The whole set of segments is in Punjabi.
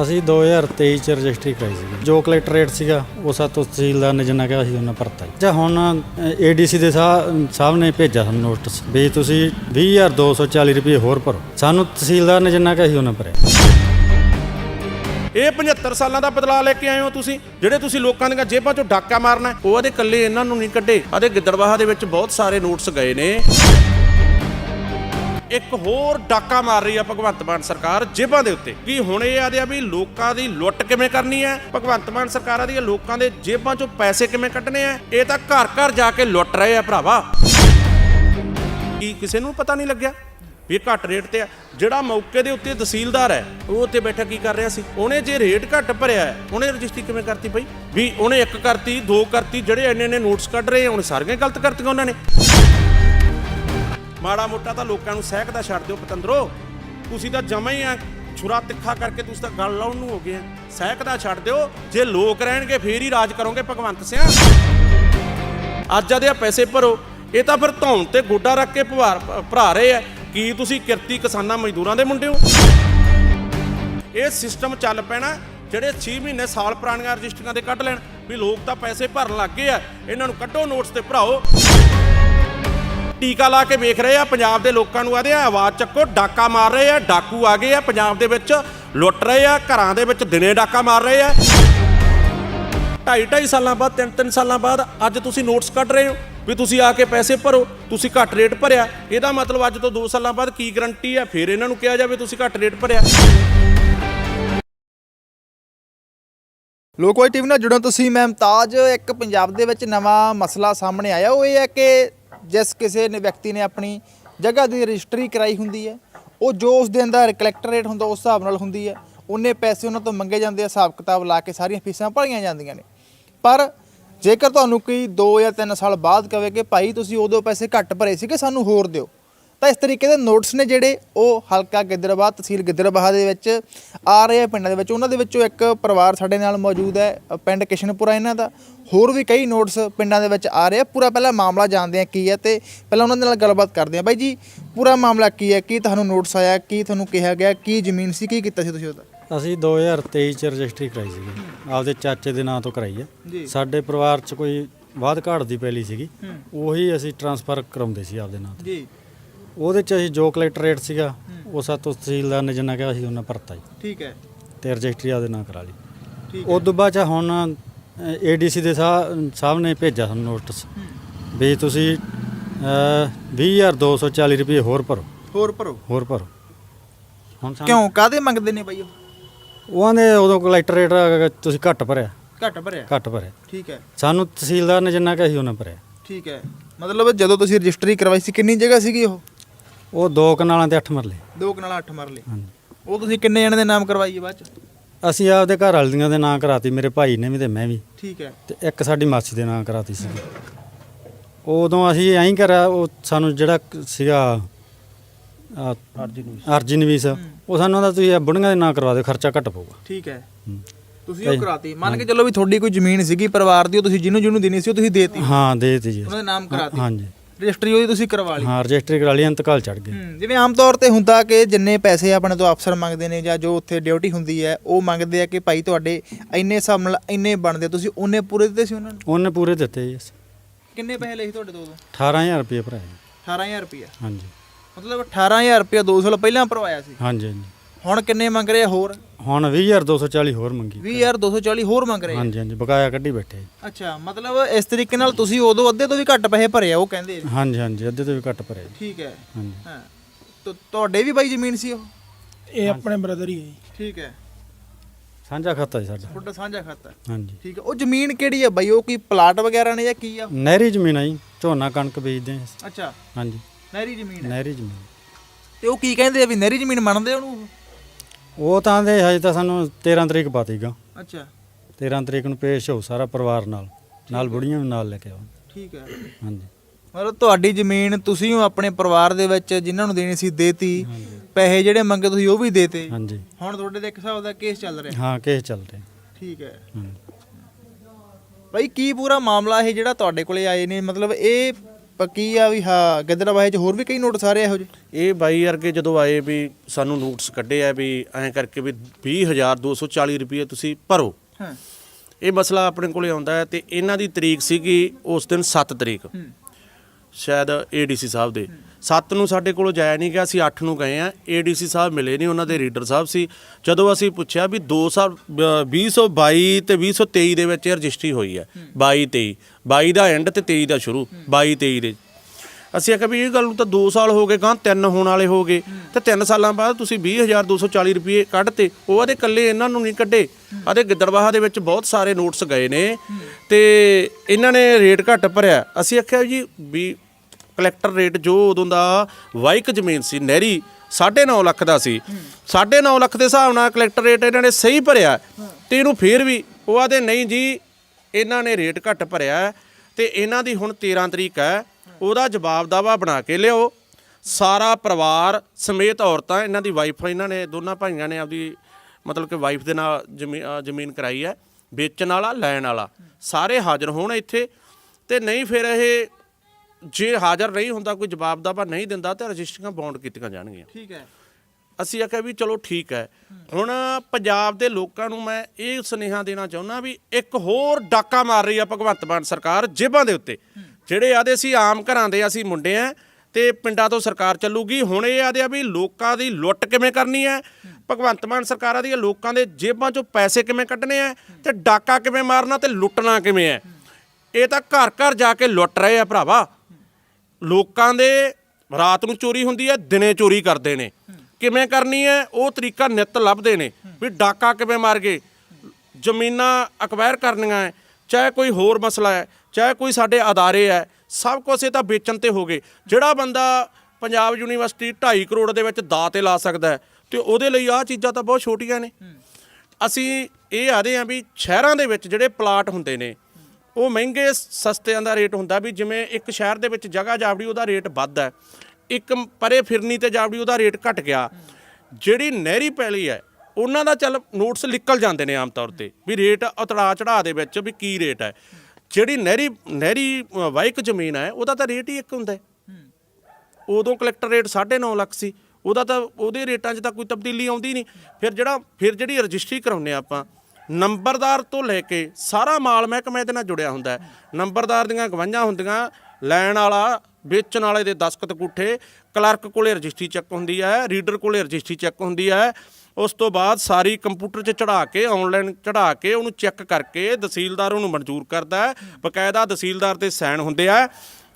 ਅਸੀਂ 2023 ਚ ਰਜਿਸਟਰੀ ਕਰਾਈ ਸੀ ਜੋ ਕਲੈਕਟਰੇਟ ਸੀਗਾ ਉਹ ਸਾਤੋਂ ਤਹਿਸੀਲਦਾਰ ਨੇ ਜਿੰਨਾ ਕਿਹਾ ਸੀ ਉਹਨਾਂ ਭਰਤਾ ਜੀ। ਜਾਂ ਹੁਣ ਏਡੀਸੀ ਦੇ ਸਾਹਿਬ ਨੇ ਭੇਜਿਆ ਸਾਨੂੰ ਨੋਟਿਸ ਵੀ ਤੁਸੀਂ 20240 ਰੁਪਏ ਹੋਰ ਭਰੋ। ਸਾਨੂੰ ਤਹਿਸੀਲਦਾਰ ਨੇ ਜਿੰਨਾ ਕਿਹਾ ਸੀ ਉਹਨਾਂ ਭਰਿਆ। ਇਹ 75 ਸਾਲਾਂ ਦਾ ਬਦਲਾਅ ਲੈ ਕੇ ਆਏ ਹੋ ਤੁਸੀਂ ਜਿਹੜੇ ਤੁਸੀਂ ਲੋਕਾਂ ਦੀਆਂ ਜੇਬਾਂ ਚੋਂ ਡਾਕਾ ਮਾਰਨਾ ਹੈ, ਉਹ ਆਦੇ ਕੱਲੇ ਇਹਨਾਂ ਨੂੰ ਨਹੀਂ ਕੱਢੇ। ਆਦੇ ਗਿੱਦੜਵਾਹਾ ਦੇ ਵਿੱਚ ਬਹੁਤ ਸਾਰੇ ਨੋਟਸ ਗਏ ਨੇ। ਇੱਕ ਹੋਰ ਡਾਕਾ ਮਾਰ ਰਹੀ ਆ ਭਗਵੰਤ ਮਾਨ ਸਰਕਾਰ ਜੇਬਾਂ ਦੇ ਉੱਤੇ। ਕੀ ਹੁਣ ਇਹ ਆ ਰਿਹਾ ਵੀ ਲੋਕਾਂ ਦੀ ਲੁੱਟ ਕਿਵੇਂ ਕਰਨੀ ਹੈ? ਭਗਵੰਤ ਮਾਨ ਸਰਕਾਰਾਂ ਦੀ ਲੋਕਾਂ ਦੇ ਜੇਬਾਂ ਚੋਂ ਪੈਸੇ ਕਿਵੇਂ ਕੱਢਣੇ ਆ ਇਹ ਤਾਂ ਘਰ ਘਰ ਜਾ ਕੇ ਲੁੱਟ ਰਹੇ ਆ ਭਰਾਵਾ। ਕੀ ਕਿਸੇ ਨੂੰ ਪਤਾ ਨਹੀਂ ਲੱਗਿਆ ਵੀ ਘੱਟ ਰੇਟ ਤੇ ਆ? ਜਿਹੜਾ ਮੌਕੇ ਦੇ ਉੱਤੇ ਤਹਿਸੀਲਦਾਰ ਹੈ, ਉਹ ਉੱਤੇ ਬੈਠਾ ਕੀ ਕਰ ਰਿਹਾ ਸੀ? ਉਹਨੇ ਜੇ ਰੇਟ ਘੱਟ ਭਰਿਆ ਉਹਨੇ ਰਜਿਸਟਰੀ ਕਿਵੇਂ ਕਰਤੀ ਬਈ? ਵੀ ਉਹਨੇ ਇੱਕ ਕਰਤੀ, ਦੋ ਕਰਤੀ, ਜਿਹੜੇ ਇੰਨੇ ਨੇ ਨੋਟਸ ਕੱਢ ਰਹੇ ਆ, ਉਹਨੇ ਸਾਰੀਆਂ ਗਲਤ ਕਰਤੀਆਂ ਉਹਨਾਂ ਨੇ। ਮਾੜਾ ਮੋਟਾ ਤਾਂ ਲੋਕਾਂ ਨੂੰ ਸਹਿਕਦਾ ਛੱਡ ਦਿਓ ਪਤੰਦਰੋ। ਤੁਸੀਂ ਤਾਂ ਜਮਾ ਹੀ ਆ ਛੁਰਾ ਤਿੱਖਾ ਕਰਕੇ ਤੁਸੀਂ ਤਾਂ ਗੱਲ ਲਾਉਣ ਨੂੰ ਹੋ ਗਏ ਆ। ਸਹਿਕਦਾ ਛੱਡ ਦਿਓ। ਜੇ ਲੋਕ ਰਹਿਣਗੇ, ਫੇਰ ਹੀ ਰਾਜ ਕਰੋਗੇ ਭਗਵੰਤ ਸਿੰਘ ਅੱਜ ਆਦੇ ਪੈਸੇ ਭਰੋ। ਇਹ ਤਾਂ ਫਿਰ ਧੌਣ ਤੇ ਗੋਡਾ ਰੱਖ ਕੇ ਭਵਾਰ ਭਰਾ ਰਹੇ ਆ। ਕੀ ਤੁਸੀਂ ਕਿਰਤੀ ਕਿਸਾਨਾਂ ਮਜ਼ਦੂਰਾਂ ਦੇ ਮੁੰਡੇ ਹੋ? ਇਹ ਸਿਸਟਮ ਚੱਲ ਪੈਣਾ, ਜਿਹੜੇ 6 ਮਹੀਨੇ ਸਾਲ ਪੁਰਾਣੀਆਂ ਰਜਿਸਟਰੀਆਂ ਦੇ ਕੱਢ ਲੈਣ। ਵੀ ਲੋਕ ਤਾਂ ਪੈਸੇ ਭਰਨ ਲੱਗ ਗਏ ਆ। ਇਹਨਾਂ ਨੂੰ ਕੱਢੋ ਨੋਟਸ ਤੇ ਭਰਾਓ। ਟੀਕਾ ਲਾ ਕੇ ਵੇਖ ਰਹੇ ਆ, ਪੰਜਾਬ ਦੇ ਲੋਕਾਂ ਨੂੰ ਆਦੇ ਆ ਆਵਾਜ਼ ਚੱਕੋ, ਡਾਕਾ ਮਾਰ ਰਹੇ ਆ, ਡਾਕੂ ਆ ਗਏ ਆ, ਪੰਜਾਬ ਦੇ ਵਿੱਚ ਲੁੱਟ ਰਹੇ ਆ, ਘਰਾਂ ਦੇ ਵਿੱਚ ਦਿਨੇ ਡਾਕਾ ਮਾਰ ਰਹੇ ਆ। ਢਾਈ ਢਾਈ ਸਾਲਾਂ ਬਾਅਦ ਤਿੰਨ ਤਿੰਨ ਸਾਲਾਂ ਬਾਅਦ ਅੱਜ ਤੁਸੀਂ ਨੋਟਸ ਕੱਢ ਰਹੇ ਹੋ ਵੀ ਤੁਸੀਂ ਆ ਕੇ ਪੈਸੇ ਭਰੋ, ਤੁਸੀਂ ਘੱਟ ਰੇਟ ਭਰਿਆ। ਇਹਦਾ ਮਤਲਬ ਅੱਜ ਤੋਂ 2 ਸਾਲਾਂ ਬਾਅਦ ਕੀ ਗਰੰਟੀ ਹੈ? ਫਿਰ ਇਹਨਾਂ ਨੂੰ ਕਿਹਾ ਜਾਵੇ ਤੁਸੀਂ ਘੱਟ ਰੇਟ ਭਰਿਆ। ਲੋਕਵਾਈ ਟੀਵੀ ਨਾਲ ਜੁੜੋ ਤੁਸੀਂ, ਮੈਂ ਮੁਮਤਾਜ, ਇੱਕ ਪੰਜਾਬ ਦੇ ਵਿੱਚ ਨਵਾਂ ਮਸਲਾ ਸਾਹਮਣੇ ਆਇਆ। ਉਹ ਇਹ ਹੈ ਕਿ ਜਿਸ ਕਿਸੇ ਨੇ ਵਿਅਕਤੀ ਨੇ ਆਪਣੀ ਜਗ੍ਹਾ ਦੀ ਰਜਿਸਟਰੀ ਕਰਾਈ ਹੁੰਦੀ ਹੈ, ਉਹ ਜੋ ਉਸ ਦੇ ਅੰਦਰ ਕਲੈਕਟਰੇਟ ਹੁੰਦਾ, ਉਸ ਹਿਸਾਬ ਨਾਲ ਹੁੰਦੀ ਹੈ। ਉਹਨੇ ਪੈਸੇ ਉਹਨਾਂ ਤੋਂ ਮੰਗੇ ਜਾਂਦੇ ਆ, ਹਿਸਾਬ ਕਿਤਾਬ ਲਾ ਕੇ ਸਾਰੀਆਂ ਫੀਸਾਂ ਭਰੀਆਂ ਜਾਂਦੀਆਂ ਨੇ। ਪਰ ਜੇਕਰ ਤੁਹਾਨੂੰ ਕੋਈ 2 ਜਾਂ 3 ਸਾਲ ਬਾਅਦ ਕਹੇ ਕਿ ਭਾਈ ਤੁਸੀਂ ਉਦੋਂ ਪੈਸੇ ਘੱਟ ਭਰੇ ਸੀਗੇ ਸਾਨੂੰ ਹੋਰ ਦਿਓ ਤਾਂ ਇਸ ਤਰੀਕੇ ਦੇ ਨੋਟਸ ਨੇ ਜਿਹੜੇ ਉਹ ਹਲਕਾ ਗਿੱਦੜਬਾਹਾ ਤਹਿਸੀਲ ਗਿੱਦੜਬਾਹਾ ਦੇ ਵਿੱਚ ਆ ਰਹੇ ਆ ਪਿੰਡਾਂ ਦੇ ਵਿੱਚ। ਉਹਨਾਂ ਦੇ ਵਿੱਚੋਂ ਇੱਕ ਪਰਿਵਾਰ ਸਾਡੇ ਨਾਲ ਮੌਜੂਦ ਹੈ ਪਿੰਡ ਕਿਸ਼ਨਪੁਰਾ ਇਹਨਾਂ ਦਾ। ਹੋਰ ਵੀ ਕਈ ਨੋਟਸ ਪਿੰਡਾਂ ਦੇ ਵਿੱਚ ਆ ਰਹੇ ਆ। ਪੂਰਾ ਪਹਿਲਾਂ ਮਾਮਲਾ ਜਾਣਦੇ ਆ ਕੀ ਹੈ ਤੇ ਪਹਿਲਾਂ ਉਹਨਾਂ ਦੇ ਨਾਲ ਗੱਲਬਾਤ ਕਰਦੇ ਆ ਬਾਈ ਜੀ ਪੂਰਾ ਮਾਮਲਾ ਕੀ ਹੈ? ਕੀ ਤੁਹਾਨੂੰ ਨੋਟਸ ਆਇਆ? ਕੀ ਤੁਹਾਨੂੰ ਕਿਹਾ ਗਿਆ? ਕੀ ਜ਼ਮੀਨ ਸੀ? ਕੀ ਕੀਤਾ ਸੀ ਤੁਸੀਂ ਉਹਦਾ? ਅਸੀਂ 2023 ਚ ਰਜਿਸਟਰੀ ਕਰਾਈ ਸੀਗੀ। ਆਪਦੇ ਚਾਚੇ ਦੇ ਨਾਂ ਤੋਂ ਕਰਾਈ ਆ। ਸਾਡੇ ਪਰਿਵਾਰ ਚ ਕੋਈ ਬਾਦ ਘਾਟ ਦੀ ਪੈਲੀ ਸੀਗੀ। ਉਹੀ ਅਸੀਂ ਟਰਾਂਸਫਰ ਕਰਾਉਂਦੇ ਸੀ ਆਪਦੇ ਨਾਂ ਤੇ। ਜੀ। ਉਹਦੇ ਚ ਅਸੀਂ ਜੋ ਕਲੈਕਟਰੇਟ ਸੀਗਾ ਉਹ ਸਾਤੋਂ ਤਹਿਸੀਲਦਾਰ ਨੇ ਜਿੰਨਾ ਕਿਹਾ ਸੀ ਉਹਨਾਂ ਭਰਤਾ ਜੀ। ਠੀਕ ਹੈ। ਤੇ ਰਜਿਸਟਰੀ ਆਪਦੇ ਨਾਂ ਕਰਾ ਲਈ। ਠੀਕ ਉਸ ਤੋਂ ਬਾਅਦ ਚ ਹੁਣ ਏਡੀਸੀ ਦੇ ਸਾਹਿਬ ਨੇ ਭੇਜਿਆ ਸਾਨੂੰ ਨੋਟਿਸ ਵੀ ਤੁਸੀਂ ਅਹ, 20240 ਰੁਪਏ ਹੋਰ ਭਰੋ। ਹੋਰ ਭਰੋ। ਹੋਰ ਭਰੋ। ਹੁਣ ਕਿਉਂ? ਕਾਦੇ ਮੰਗਦੇ ਨੇ ਬਾਈ ਉਹ? ਉਹਨਾਂ ਦੇ ਉਦੋਂ ਕਲੈਕਟਰੇਟ ਤੁਸੀਂ ਘੱਟ ਭਰਿਆ। ਘੱਟ ਭਰਿਆ? ਘੱਟ ਭਰਿਆ। ਠੀਕ ਹੈ। ਸਾਨੂੰ ਤਹਿਸੀਲਦਾਰ ਨੇ ਜਿੰਨਾ ਕਿਹਾ ਸੀ ਉਹਨਾਂ ਭਰਿਆ। ਠੀਕ ਹੈ। ਮਤਲਬ ਜਦੋਂ ਤੁਸੀਂ ਰਜਿਸਟਰੀ ਕਰਵਾਈ ਸੀ ਕਿੰਨੀ ਜਗ੍ਹਾ ਸੀਗੀ ਉਹ? ਉਹ ਦੋ ਕਨਾਲਾਂ ਤੇ 8 ਮਰਲੇ। ਦੋ ਕਨਾਲ 8 ਮਰਲੇ। ਹਾਂਜੀ। ਉਹ ਤੁਸੀਂ ਕਿੰਨੇ ਜਣੇ ਦੇ ਨਾਮ ਕਰਵਾਈਏ ਬਾਅਦ ਚ? ਅਸੀਂ ਆਪਦੇ ਘਰ ਵਾਲੀਆਂ ਦੇ ਨਾਂ ਕਰਾਤੀ ਮੇਰੇ ਭਾਈ ਨੇ ਵੀ ਤੇ ਮੈਂ ਵੀ। ਠੀਕ ਹੈ। ਤੇ ਇੱਕ ਸਾਡੀ ਮਾਸੀ ਦੇ ਨਾਂ ਕਰਾਤੀ ਸੀ। ਉਦੋਂ ਅਸੀਂ ਐਂ ਕਰਿਆ ਉਹ ਸਾਨੂੰ ਜਿਹੜਾ ਸੀਗਾ ਅਰਜੀ ਨਵੀਸ ਉਹ ਸਾਨੂੰ ਦਾ ਤੁਸੀਂ ਇਹ ਬੁੜੀਆਂ ਦੇ ਨਾਂ ਕਰਵਾ ਦਿਓ ਖਰਚਾ ਘੱਟ ਪਊਗਾ। ਠੀਕ ਹੈ। ਤੁਸੀਂ ਉਹ ਕਰਾਤੀ। ਮੰਨ ਕੇ ਚੱਲੋ ਵੀ ਤੁਹਾਡੀ ਕੋਈ ਜ਼ਮੀਨ ਸੀਗੀ ਪਰਿਵਾਰ ਦੀ ਉਹ ਤੁਸੀਂ ਜਿਹਨੂੰ ਜਿਹਨੂੰ ਦੇਣੀ ਸੀ ਉਹ ਤੁਸੀਂ ਦੇਤੀ। ਹਾਂ ਦੇ ਦਿੱਤੀ ਜੀ। ਉਹਨਾਂ ਦੇ ਨਾਮ ਕਰਾਤੀ। ਹਾਂਜੀ। ਰਜਿਸਟਰੀ ਉਹਦੀ ਤੁਸੀਂ ਕਰਵਾ ਲਈ। ਹਾਂ ਰਜਿਸਟਰੀ ਕਰਾ ਲਈ ਇੰਤਕਾਲ ਚੜ ਗਏ। ਹੂੰ, ਜਿਵੇਂ ਆਮ ਤੌਰ ਤੇ ਹੁੰਦਾ ਕਿ ਜਿੰਨੇ ਪੈਸੇ ਆਪਣੇ ਤੋਂ ਅਫਸਰ ਮੰਗਦੇ ਨੇ ਜਾਂ ਜੋ ਉੱਥੇ ਡਿਊਟੀ ਹੁੰਦੀ ਹੈ ਉਹ ਮੰਗਦੇ ਆ ਕਿ ਭਾਈ ਤੁਹਾਡੇ ਇੰਨੇ ਹਿਸਾਬ ਨਾਲ ਇੰਨੇ ਬਣਦੇ ਤੁਸੀਂ ਉਹਨੇ ਪੂਰੇ ਦਿੱਤੇ ਸੀ ਉਹਨਾਂ ਨੂੰ? ਉਹਨੇ ਪੂਰੇ ਦਿੱਤੇ ਜੀ ਅਸੀਂ। ਕਿੰਨੇ ਪੈਸੇ ਲਏ ਸੀ ਤੁਹਾਡੇ ਤੋਂ ਉਦੋਂ? 18000 ਰੁਪਏ ਭਰਾਏ। ਜੀ। 18000 ਰੁਪਇਆ? ਹਾਂਜੀ। ਮਤਲਬ 18000 ਰੁਪਇਆ 2 ਸਾਲ ਪਹਿਲਾਂ ਭਰਵਾਇਆ ਸੀ? ਹਾਂਜੀ ਹਾਂਜੀ। ਹੁਣ ਕਿੰਨੇ ਮੰਗ ਰਹੇ ਆ ਹੋਰ? ਹੁਣ 20240 ਹੋਰ ਮੰਗੀ। 20240 ਹੋਰ ਮੰਗ ਰਹੇ? ਆ ਹਾਂਜੀ ਹਾਂਜੀ ਬਕਾਇਆ ਕੱਢੀ ਬੈਠੇ। ਜੀ। ਅੱਛਾ ਮਤਲਬ ਇਸ ਤਰੀਕੇ ਨਾਲ ਤੁਸੀਂ ਉਦੋਂ ਅੱਧੇ ਤੋਂ ਵੀ ਘੱਟ ਪੈਸੇ ਭਰੇ ਆ ਉਹ ਕਹਿੰਦੇ ਆ। ਹਾਂਜੀ ਹਾਂਜੀ ਅੱਧੇ ਤੋਂ ਵੀ ਘੱਟ ਭਰਿਆ ਜੀ। ਠੀਕ ਹੈ। ਹਾਂਜੀ। ਹਾਂ। ਤਾਂ ਤੁਹਾਡੇ ਵੀ ਬਾਈ ਜ਼ਮੀਨ ਸੀ ਉਹ? ਇਹ ਆਪਣੇ ਬ੍ਰਦਰ ਹੀ ਹੈ ਜੀ। ਠੀਕ ਹੈ। ਸਾਂਝਾ ਖਾਤਾ ਜੀ ਸਾਡਾ। ਤੁਹਾਡਾ ਸਾਂਝਾ ਖਾਤਾ। ਹਾਂਜੀ। ਠੀਕ ਹੈ। ਉਹ ਜ਼ਮੀਨ ਕਿਹੜੀ ਹੈ ਬਾਈ? ਉਹ ਕੀ ਪਲਾਟ ਵਗੈਰਾ ਨੇ ਜਾਂ ਕੀ ਆ? ਨਹਿਰੀ ਜ਼ਮੀਨ ਆ ਜੀ। ਝੋਨਾ ਕਣਕ ਬੀਜਦੇ ਹਾਂ ਅਸੀਂ। ਅੱਛਾ। ਹਾਂਜੀ। ਨਹਿਰੀ ਜ਼ਮੀਨ ਹੈ। ਨਹਿਰੀ ਜ਼ਮੀਨ। ਤੇ ਉਹ ਕੀ ਕਹਿੰਦੇ ਆ ਵੀ ਨਹਿਰੀ ਜ਼ਮੀਨ ਮੰਨਦੇ ਉਹਨੂੰ ਉਹ? ਉਹ ਤਾਂ ਦੇ ਹਜੇ ਤਾਂ ਸਾਨੂੰ 13 ਤਰੀਕ ਪਾਤੀਗਾ ਅੱਛਾ। 13 ਤਰੀਕ ਨੂੰ ਪੇਸ਼ ਹੋ ਸਾਰਾ ਪਰਿਵਾਰ ਨਾਲ। ਨਾਲ ਬੁੜੀਆਂ ਵੀ ਨਾਲ ਲੈ ਕੇ ਆਓ। ਠੀਕ ਹੈ। ਹਾਂਜੀ। ਮਤਲਬ ਤੁਹਾਡੀ ਜ਼ਮੀਨ ਤੁਸੀਂ ਉਹ ਆਪਣੇ ਪਰਿਵਾਰ ਦੇ ਵਿੱਚ ਜਿਨ੍ਹਾਂ ਨੂੰ ਦੇਣੀ ਸੀ ਦੇਤੀ। ਪੈਸੇ ਜਿਹੜੇ ਮੰਗੇ ਤੁਸੀਂ ਉਹ ਵੀ ਦੇਤੇ। ਹਾਂਜੀ। ਹੁਣ ਤੁਹਾਡੇ ਤੇ ਇੱਕ ਹਿਸਾਬ ਦਾ ਕੇਸ ਚੱਲ ਰਿਹਾ। ਹਾਂ ਕੇਸ ਚੱਲ ਰਿਹਾ। ਠੀਕ ਹੈ। ਹਾਂਜੀ। ਭਾਈ ਕੀ ਪੂਰਾ ਮਾਮਲਾ ਇਹ ਜਿਹੜਾ ਤੁਹਾਡੇ ਕੋਲੇ ਆਏ ਨੇ? ਮਤਲਬ ਇਹ ਪਰ ਕੀ ਆ ਵੀ ਹਾਂ ਗਿੱਦੜਬਾਹੇ 'ਚ ਹੋਰ ਵੀ ਕਈ ਨੋਟਿਸ ਆ ਰਹੇ ਇਹੋ ਜਿਹੇ? ਇਹ ਬਾਈ ਵਰਗੇ ਜਦੋਂ ਆਏ ਵੀ ਸਾਨੂੰ ਨੋਟਿਸ ਕੱਢੇ ਆ ਵੀ ਐਂ ਕਰਕੇ ਵੀ 20240 ਰੁਪਏ ਤੁਸੀਂ ਭਰੋ। ਹਾਂ। ਇਹ ਮਸਲਾ ਆਪਣੇ ਕੋਲੇ ਆਉਂਦਾ ਹੈ ਤੇ ਇਹਨਾਂ ਦੀ ਤਰੀਕ ਸੀਗੀ ਉਸ ਦਿਨ 7 ਤਰੀਕ। ਸ਼ਾਇਦ ਏਡੀਸੀ ਸਾਹਿਬ ਦੇ। 7 ਨੂੰ ਸਾਡੇ ਕੋਲੋਂ ਜਾਇਆ ਨਹੀਂ ਗਿਆ ਅਸੀਂ 8 ਨੂੰ ਗਏ ਆ ਏਡੀਸੀ ਸਾਹਿਬ ਮਿਲੇ ਨਹੀਂ ਉਹਨਾਂ ਦੇ ਰੀਡਰ ਸਾਹਿਬ ਸੀ। ਜਦੋਂ ਅਸੀਂ ਪੁੱਛਿਆ ਵੀ 2 ਸਾਲ ਅ, 2022 ਤੇ 2023 ਦੇ ਵਿੱਚ ਰਜਿਸਟਰੀ ਹੋਈ ਹੈ 22 23 22 ਦਾ ਐਂਡ ਤੇ 23 ਦਾ ਸ਼ੁਰੂ 22 23 ਦੇ। ਅਸੀਂ ਆਖਿਆ ਵੀ ਇਹ ਗੱਲ ਨੂੰ ਤਾਂ 2 ਸਾਲ ਹੋ ਗਏ ਗਾਂ 3 ਹੋਣ ਵਾਲੇ ਹੋ ਗਏ। ਤੇ 3 ਸਾਲਾਂ ਬਾਅਦ ਤੁਸੀਂ 20240 ਰੁਪਏ ਕੱਢਤੇ ਉਹ ਆਦੇ ਕੱਲੇ ਇਹਨਾਂ ਨੂੰ ਨਹੀਂ ਕੱਢੇ। ਆਦੇ ਗਿੱਦੜਵਾਹਾ ਦੇ ਵਿੱਚ ਬਹੁਤ ਸਾਰੇ ਨੋਟਸ ਗਏ ਨੇ। ਤੇ ਇਹਨਾਂ ਨੇ ਰੇਟ ਘੱਟ ਭਰਿਆ। ਅਸੀਂ ਆਖਿਆ ਜੀ ਵੀ ਕਲੈਕਟਰ ਰੇਟ ਜੋ ਉਦੋਂ ਦਾ ਵਾਈਕ ਜ਼ਮੀਨ ਸੀ, ਨਹਿਰੀ 9.5 ਲੱਖ ਦਾ ਸੀ। 9.5 ਲੱਖ ਦੇ ਹਿਸਾਬ ਨਾਲ ਕਲੈਕਟਰ ਰੇਟ ਇਹਨਾਂ ਨੇ ਸਹੀ ਭਰਿਆ ਤੇ ਇਹਨੂੰ ਫੇਰ ਵੀ ਉਹ ਆਦੇ ਨਹੀਂ ਜੀ, ਇਹਨਾਂ ਨੇ ਰੇਟ ਘੱਟ ਭਰਿਆ ਹੈ ਤੇ ਇਹਨਾਂ ਦੀ ਹੁਣ 13 ਤਰੀਕ ਹੈ, ਉਹਦਾ ਜਵਾਬ ਦਾਵਾ ਬਣਾ ਕੇ ਲਿਓ ਸਾਰਾ ਪਰਿਵਾਰ ਸਮੇਤ ਔਰਤਾਂ, ਇਹਨਾਂ ਦੀ ਵਾਈਫ ਇਹਨਾਂ ਨੇ, ਦੋਨਾਂ ਭਾਈਆਂ ਨੇ ਆਪਦੀ ਮਤਲਬ ਕਿ ਵਾਈਫ ਦੇ ਨਾਲ ਜ਼ਮੀ- ਜ਼ਮੀਨ ਕਰਾਈ ਹੈ, ਵੇਚਣ ਵਾਲਾ, ਲੈਣ ਵਾਲਾ। ਸਾਰੇ ਹਾਜ਼ਰ ਹੋਣ ਇੱਥੇ ਤੇ ਨਹੀਂ ਫਿਰ ਇਹ ਜੇ ਹਾਜ਼ਰ ਨਹੀਂ ਹੁੰਦਾ ਕੋਈ ਜਵਾਬ ਦਾਵਾ ਨਹੀਂ ਦਿੰਦਾ ਤੇ ਰਜਿਸਟਰੀਆਂ ਬਾਉਂਡ ਕੀਤੀਆਂ ਜਾਣਗੀਆਂ। ਠੀਕ ਹੈ। ਅਸੀਂ ਆਖਿਆ ਵੀ ਚਲੋ ਠੀਕ ਹੈ। ਹੁਣ ਪੰਜਾਬ ਦੇ ਲੋਕਾਂ ਨੂੰ ਮੈਂ ਇਹ ਸੁਨੇਹਾ ਦੇਣਾ ਚਾਹੁੰਦਾ ਵੀ ਇੱਕ ਹੋਰ ਡਾਕਾ ਮਾਰ ਰਹੀ ਆ ਭਗਵੰਤ ਮਾਨ ਸਰਕਾਰ ਜੇਬਾਂ ਦੇ ਉੱਤੇ। ਜਿਹੜੇ ਆਦੇ ਸੀ ਆਮ ਘਰਾਂ ਦੇ ਅਸੀਂ ਮੁੰਡੇ ਆ ਤੇ ਪਿੰਡਾਂ ਤੋਂ ਸਰਕਾਰ ਚੱਲੂਗੀ। ਹੁਣ ਇਹ ਆਦੇ ਆ ਵੀ ਲੋਕਾਂ ਦੀ ਲੁੱਟ ਕਿਵੇਂ ਕਰਨੀ ਹੈ? ਭਗਵੰਤ ਮਾਨ ਸਰਕਾਰਾਂ ਦੀ ਲੋਕਾਂ ਦੇ ਜੇਬਾਂ ਚੋਂ ਪੈਸੇ ਕਿਵੇਂ ਕੱਢਣੇ ਆ? ਤੇ ਡਾਕਾ ਕਿਵੇਂ ਮਾਰਨਾ ਤੇ ਲੁੱਟਣਾ ਕਿਵੇਂ ਹੈ? ਇਹ ਤਾਂ ਘਰ ਘਰ ਜਾ ਕੇ ਲੁੱਟ ਰਹੇ ਆ ਭਰਾਵਾ। ਲੋਕਾਂ ਦੇ ਰਾਤ ਨੂੰ ਚੋਰੀ ਹੁੰਦੀ ਹੈ, ਦਿਨੇ ਚੋਰੀ ਕਰਦੇ ਨੇ। ਕਿਵੇਂ ਕਰਨੀ ਹੈ? ਉਹ ਤਰੀਕਾ ਨਿੱਤ ਲੱਭਦੇ ਨੇ ਵੀ ਡਾਕਾ ਕਿਵੇਂ ਮਾਰ ਗਏ। ਜ਼ਮੀਨਾਂ ਅਕਵਾਇਰ ਕਰਨੀਆਂ ਹੈ, ਚਾਹੇ ਕੋਈ ਹੋਰ ਮਸਲਾ ਹੈ, ਚਾਹੇ ਕੋਈ ਸਾਡੇ ਅਦਾਰੇ ਹੈ, ਸਭ ਕੁਝ ਇਹ ਤਾਂ ਵੇਚਣ ਤੇ ਹੋ ਗਏ। ਜਿਹੜਾ ਬੰਦਾ ਪੰਜਾਬ ਯੂਨੀਵਰਸਿਟੀ 2.5 ਕਰੋੜ ਦੇ ਵਿੱਚ ਦਾ ਤੇ ਲਾ ਸਕਦਾ ਹੈ, ਤੇ ਉਹਦੇ ਲਈ ਆਹ ਚੀਜ਼ਾਂ ਤਾਂ ਬਹੁਤ ਛੋਟੀਆਂ ਨੇ। ਅਸੀਂ ਇਹ ਆਦੇ ਆ ਵੀ ਸ਼ਹਿਰਾਂ ਦੇ ਵਿੱਚ ਜਿਹੜੇ ਪਲਾਟ ਹੁੰਦੇ ਨੇ ਉਹ ਮਹਿੰਗੇ ਸਸਤਿਆਂ ਦਾ ਰੇਟ ਹੁੰਦਾ ਵੀ ਜਿਵੇਂ ਇੱਕ ਸ਼ਹਿਰ ਦੇ ਵਿੱਚ ਜਗ੍ਹਾ ਜਾਵੜੀ ਉਹਦਾ ਰੇਟ ਵੱਧ ਹੈ ਇੱਕ ਪਰੇ ਫਿਰਨੀ ਤੇ ਜਾਵੜੀ ਉਹਦਾ ਰੇਟ ਘਟ ਗਿਆ। ਜਿਹੜੀ ਨਹਿਰੀ ਪੈਲੀ ਹੈ ਉਹਨਾਂ ਦਾ ਚੱਲ ਨੋਟਸ ਨਿਕਲ ਜਾਂਦੇ ਨੇ ਆਮ ਤੌਰ ਤੇ ਵੀ ਰੇਟ ਉਤੜਾ ਚੜਾ ਦੇ ਵਿੱਚ ਵੀ ਕੀ ਰੇਟ ਹੈ। ਜਿਹੜੀ ਨਹਿਰੀ ਨਹਿਰੀ ਅ, ਵਾਹਿਕ ਜ਼ਮੀਨ ਹੈ ਉਹਦਾ ਤਾਂ ਰੇਟ ਹੀ ਇੱਕ ਹੁੰਦਾ ਹੈ। ਉਦੋਂ ਕਲੈਕਟਰ ਰੇਟ 9.5 ਲੱਖ ਸੀ ਉਹਦਾ ਤਾਂ ਉਹਦੇ ਰੇਟਾਂ 'ਚ ਤਾਂ ਕੋਈ ਤਬਦੀਲੀ ਆਉਂਦੀ ਨਹੀਂ। ਫਿਰ ਜਿਹੜਾ ਫਿਰ ਜਿਹੜੀ ਰਜਿਸਟਰੀ ਕਰਾਉਂਦੇ ਆ ਆਪਾਂ ਨੰਬਰਦਾਰ ਤੋਂ ਲੈ ਕੇ ਸਾਰਾ ਮਾਲ ਮਹਿਕਮੇ ਇਹਦੇ ਨਾਲ ਜੁੜਿਆ ਹੁੰਦਾ ਹੈ। ਨੰਬਰਦਾਰ ਦੀਆਂ ਗਵਾਹੀਆਂ ਹੁੰਦੀਆਂ, ਲੈਣ ਵਾਲਾ, ਵੇਚਣ ਵਾਲੇ ਦੇ ਦਸਖਤ ਕੁੱਠੇ, ਕਲਰਕ ਕੋਲੇ ਰਜਿਸਟਰੀ ਚੈੱਕ ਹੁੰਦੀ ਹੈ, ਰੀਡਰ ਕੋਲੇ ਰਜਿਸਟਰੀ ਚੈੱਕ ਹੁੰਦੀ ਹੈ। ਉਸ ਤੋਂ ਬਾਅਦ ਸਾਰੀ ਕੰਪਿਊਟਰ 'ਚ ਚੜਾ ਕੇ ਆਨਲਾਈਨ ਚੜਾ ਕੇ ਉਹਨੂੰ ਚੈੱਕ ਕਰਕੇ ਤਹਿਸੀਲਦਾਰ ਉਹਨੂੰ ਮਨਜ਼ੂਰ ਕਰਦਾ ਹੈ। ਬਕਾਇਦਾ ਤਹਿਸੀਲਦਾਰ ਦੇ ਸਾਈਨ ਹੁੰਦੇ ਆ।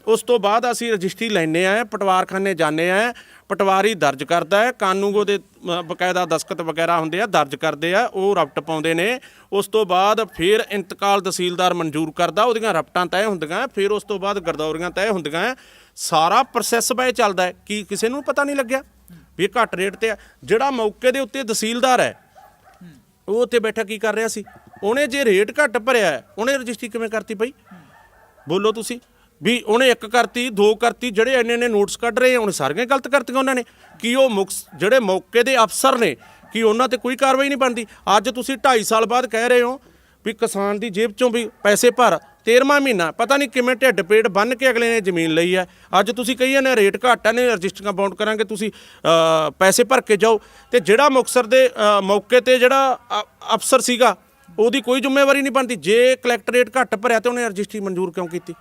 ਉਸ ਤੋਂ ਬਾਅਦ ਅਸੀਂ ਰਜਿਸਟਰੀ ਲੈਨੇ ਆ ਪਟਵਾਰਖਾਨੇ ਜਾਂਦੇ ਆ ਪਟਵਾਰੀ ਦਰਜ ਕਰਦਾ ਹੈ, ਕਾਨੂੰਗੋ ਦੇ ਬਕਾਇਦਾ ਦਸਖਤ ਵਗੈਰਾ ਹੁੰਦੇ ਆ, ਦਰਜ ਕਰਦੇ ਆ, ਉਹ ਰਪਟ ਪਾਉਂਦੇ ਨੇ। ਉਸ ਤੋਂ ਬਾਅਦ ਫਿਰ ਇੰਤਕਾਲ ਤਹਿਸੀਲਦਾਰ ਮਨਜ਼ੂਰ ਕਰਦਾ, ਉਹਦੀਆਂ ਰਪਟਾਂ ਤੈਅ ਹੁੰਦੀਆਂ, ਫਿਰ ਉਸ ਤੋਂ ਬਾਅਦ ਗਰਦੌਰੀਆਂ ਤੈਅ ਹੁੰਦੀਆਂ, ਸਾਰਾ ਪ੍ਰੋਸੈਸ ਬੈ ਚੱਲਦਾ ਕੀ ਕਿਸੇ ਨੂੰ ਪਤਾ ਨਹੀਂ ਲੱਗਿਆ ਵੀ ਇਹ ਘੱਟ ਰੇਟ ਤੇ ਆ। ਜਿਹੜਾ ਮੌਕੇ ਦੇ ਉੱਤੇ ਤਹਿਸੀਲਦਾਰ ਹੈ, ਉਹ ਉੱਥੇ ਬੈਠਾ ਕੀ ਕਰ ਰਿਹਾ ਸੀ? ਉਹਨੇ ਜੇ ਰੇਟ ਘੱਟ ਭਰਿਆ, ਉਹਨੇ ਰਜਿਸਟਰੀ ਕਿਵੇਂ ਕਰਤੀ ਪਈ ਬੋਲੋ ਤੁਸੀਂ। ਵੀ ਉਹਨੇ ਇੱਕ ਕਰਤੀ ਦੋ ਕਰਤੀ ਜਿਹੜੇ ਇੰਨੇ ਇੰਨੇ ਨੋਟਸ ਕੱਢ ਰਹੇ ਆ, ਉਹਨੇ ਸਾਰੀਆਂ ਗਲਤ ਕਰਤੀਆਂ ਉਹਨਾਂ ਨੇ। ਕੀ ਉਹ ਮੁਕਸ ਜਿਹੜੇ ਮੌਕੇ ਦੇ ਅਫਸਰ ਨੇ ਕੀ ਉਹਨਾਂ ਤੇ ਕੋਈ ਕਾਰਵਾਈ ਨਹੀਂ ਬਣਦੀ? ਅੱਜ ਤੁਸੀਂ 2.5 ਸਾਲ ਬਾਅਦ ਕਹਿ ਰਹੇ ਹੋ ਵੀ ਕਿਸਾਨ ਦੀ ਜੇਬ ਚੋਂ ਵੀ ਪੈਸੇ ਭਰ 13ਵਾਂ ਮਹੀਨਾ ਪਤਾ ਨਹੀਂ ਕਿਵੇਂ ਢਿੱਡ ਪੇਟ ਬੰਨ ਕੇ ਅਗਲੇ ਨੇ ਜ਼ਮੀਨ ਲਈ ਹੈ। ਅੱਜ ਤੁਸੀਂ ਕਹੀ ਜਾਂਦੇ ਰੇਟ ਘੱਟ ਆ ਨੇ ਰਜਿਸਟਰੀਆਂ ਬਾਉਂਡ ਕਰਾਂਗੇ ਤੁਸੀਂ ਅ, ਪੈਸੇ ਭਰ ਕੇ ਜਾਓ। ਤੇ ਜਿਹੜਾ ਮੁਕਸਰ ਦੇ ਅ, ਮੌਕੇ ਤੇ ਜਿਹੜਾ ਅ- ਅਫਸਰ ਸੀਗਾ ਉਹਦੀ ਕੋਈ ਜ਼ਿੰਮੇਵਾਰੀ ਨਹੀਂ ਬਣਦੀ। ਜੇ ਕਲੈਕਟਰੇਟ ਘੱਟ ਭਰਿਆ ਤੇ ਉਹਨੇ ਰਜਿਸਟਰੀ ਮਨਜ਼ੂਰ ਕਿਉਂ ਕੀਤੀ?